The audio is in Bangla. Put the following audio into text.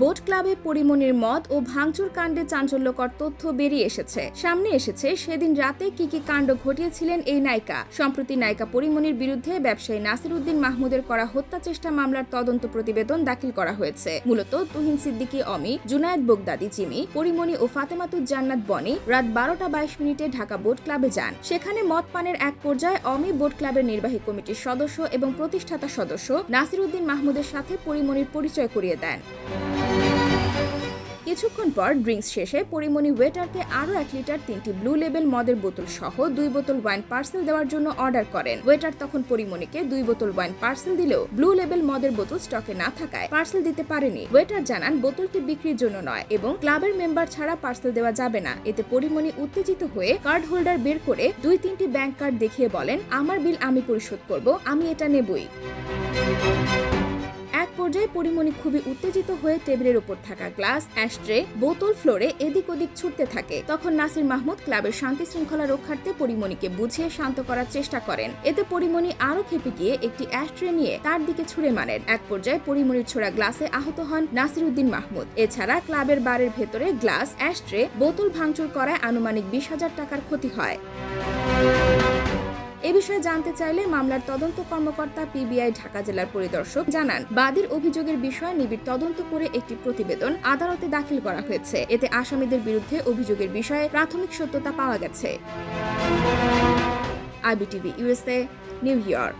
বোট ক্লাবে পরিমণির মদ ও ভাঙচুর কাণ্ডে চাঞ্চল্যকর তথ্য বেরিয়ে এসেছে। সামনে এসেছে, সেদিন রাতে কি কি কাণ্ড ঘটিয়েছিলেন এই নায়িকা? সম্প্রতি নায়িকা পরিমণির বিরুদ্ধে ব্যবসায়ী নাসির উদ্দিন মাহমুদের করা হত্যা চেষ্টা মামলার তদন্ত প্রতিবেদন দাখিল করা হয়েছে। মূলত তুহিন সিদ্দিকী, অমি, জুনায়েদ বোগদাদি, জিমি পরিমণি ও ফাতেমাতুজ জান্নাত বনি রাত বারোটা বাইশ মিনিটে ঢাকা বোট ক্লাবে যান। সেখানে মদ পানের এক পর্যায়ে অমি বোট ক্লাবের নির্বাহী কমিটির সদস্য এবং প্রতিষ্ঠাতা সদস্য নাসির উদ্দিন মাহমুদের সাথে পরিমণির পরিচয় করিয়ে দেন। কিছুক্ষণ পর ড্রিঙ্কস শেষে পরিমণি ওয়েটারকে আরও এক লিটার তিনটি ব্লু লেবেল মদের বোতল সহ দুই বোতল ওয়াইন পার্সেল দেওয়ার জন্য অর্ডার করেন। ওয়েটার তখন পরিমণিকে দুই বোতল ওয়াইন পার্সেল দিলেও ব্লু লেবেল মদের বোতল স্টকে না থাকায় পার্সেল দিতে পারেনি। ওয়েটার জানান, বোতলটি বিক্রির জন্য নয় এবং ক্লাবের মেম্বার ছাড়া পার্সেল দেওয়া যাবে না। এতে পরিমণি উত্তেজিত হয়ে কার্ড হোল্ডার বের করে দুই তিনটি ব্যাংক কার্ড দেখিয়ে বলেন, আমার বিল আমি পরিশোধ করব, আমি এটা নেবই। পর্যায়ে পরিমণি খুবই উত্তেজিত হয়ে টেবিলের উপর থাকা গ্লাস অ্যাস্ট্রে বোতল, ফ্লোরে এদিক ওদিক ছুটতে থাকে। তখন নাসির মাহমুদ ক্লাবের শান্তি শৃঙ্খলা রক্ষার্থে পরিমণিকে বুঝিয়ে শান্ত করার চেষ্টা করেন। এতে পরিমণি আরও খেপে গিয়ে একটি অ্যাস্ট্রে নিয়ে তার দিকে ছুড়ে মারেন। এক পর্যায়ে পরিমণির ছোড়া গ্লাসে আহত হন নাসির উদ্দিন মাহমুদ। এছাড়া ক্লাবের বারের ভেতরে গ্লাস অ্যাস্ট্রে বোতল ভাঙচুর করায় আনুমানিক বিশ হাজার টাকার ক্ষতি হয়। বিষয়ে জানতে চাইলে মামলার তদন্ত কর্মকর্তা পিবিআই ঢাকা জেলার পরিদর্শক জানান, বাদীর অভিযোগের বিষয়ে নিবিড় তদন্ত করে একটি প্রতিবেদন আদালতে দাখিল করা হয়েছে। এতে আসামিদের বিরুদ্ধে অভিযোগের বিষয়ে প্রাথমিক সত্যতা পাওয়া গেছে। IBTV USA New York.